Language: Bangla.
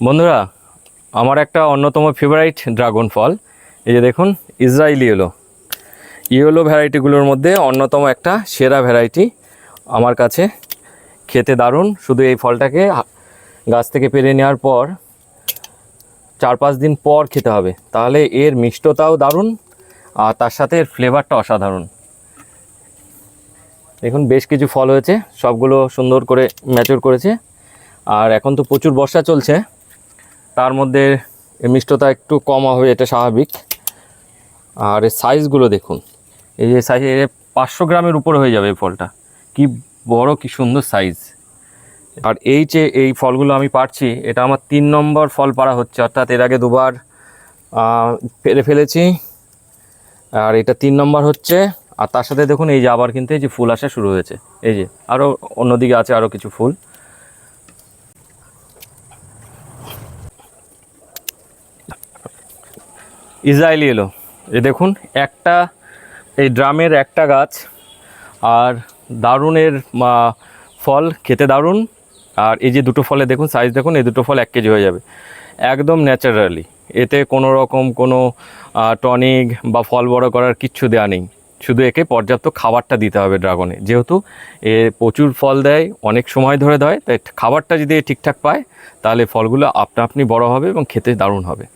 বন্ধুরা, আমার একটা অন্যতম ফেভারিট ড্রাগন ফল এই যে দেখুন ইসরায়েলি ইয়েলো ইয়েলো ভ্যারাইটিগুলোর মধ্যে অন্যতম একটা সেরা ভ্যারাইটি আমার কাছে। খেতে দারুণ, শুধু এই ফলটাকে গাছ থেকে পেরে নেওয়ার পর চার পাঁচ দিন পর খেতে হবে। তাহলে এর মিষ্টতাও দারুণ, আর তার সাথে এর ফ্লেভারটা অসাধারণ। দেখুন, বেশ কিছু ফল হয়েছে, সবগুলো সুন্দর করে ম্যাচুর করেছে। আর এখন তো প্রচুর বর্ষা চলছে তার মধ্যে মিষ্টতা একটু কম হবে, এটা স্বাভাবিক। আর সাইজগুলো দেখুন। এই যে সাইজ পাঁচশো গ্রামের উপরে হয়ে যাবে এই ফলটা। কি বড়, কি সুন্দর সাইজ আর এই যে এই ফলগুলো আমি পারছি, এটা আমার তিন নম্বর ফল পাড়া হচ্ছে। অর্থাৎ এর আগে দুবার পেরে ফেলেছি। আর এটা তিন নম্বর হচ্ছে। আর তার সাথে দেখুন, এই যে আবার কিন্তু এই যে ফুল আসা শুরু হয়েছে। এই যে আরও অন্যদিকে আছে আরও কিছু ফুল। ইসরায়েলি এলো। এ দেখুন, একটা, এই ড্রামের একটা গাছ আর দারুণের ফল, খেতে দারুণ। আর এই যে দুটো ফলে দেখুন সাইজ দেখুন, এই দুটো ফল এক কেজি হয়ে যাবে। একদম ন্যাচারালি। এতে কোনো রকম কোনো টনিক বা ফল বড় করার কিচ্ছু দেওয়া নেই। শুধু একে পর্যাপ্ত খাবারটা দিতে হবে ড্রাগনে। যেহেতু এ প্রচুর ফল দেয়, অনেক সময় ধরে দেয়, তাই খাবারটা যদি ঠিকঠাক পায়, তাহলে ফলগুলো আপনা আপনি বড় হবে এবং খেতে দারুণ হবে।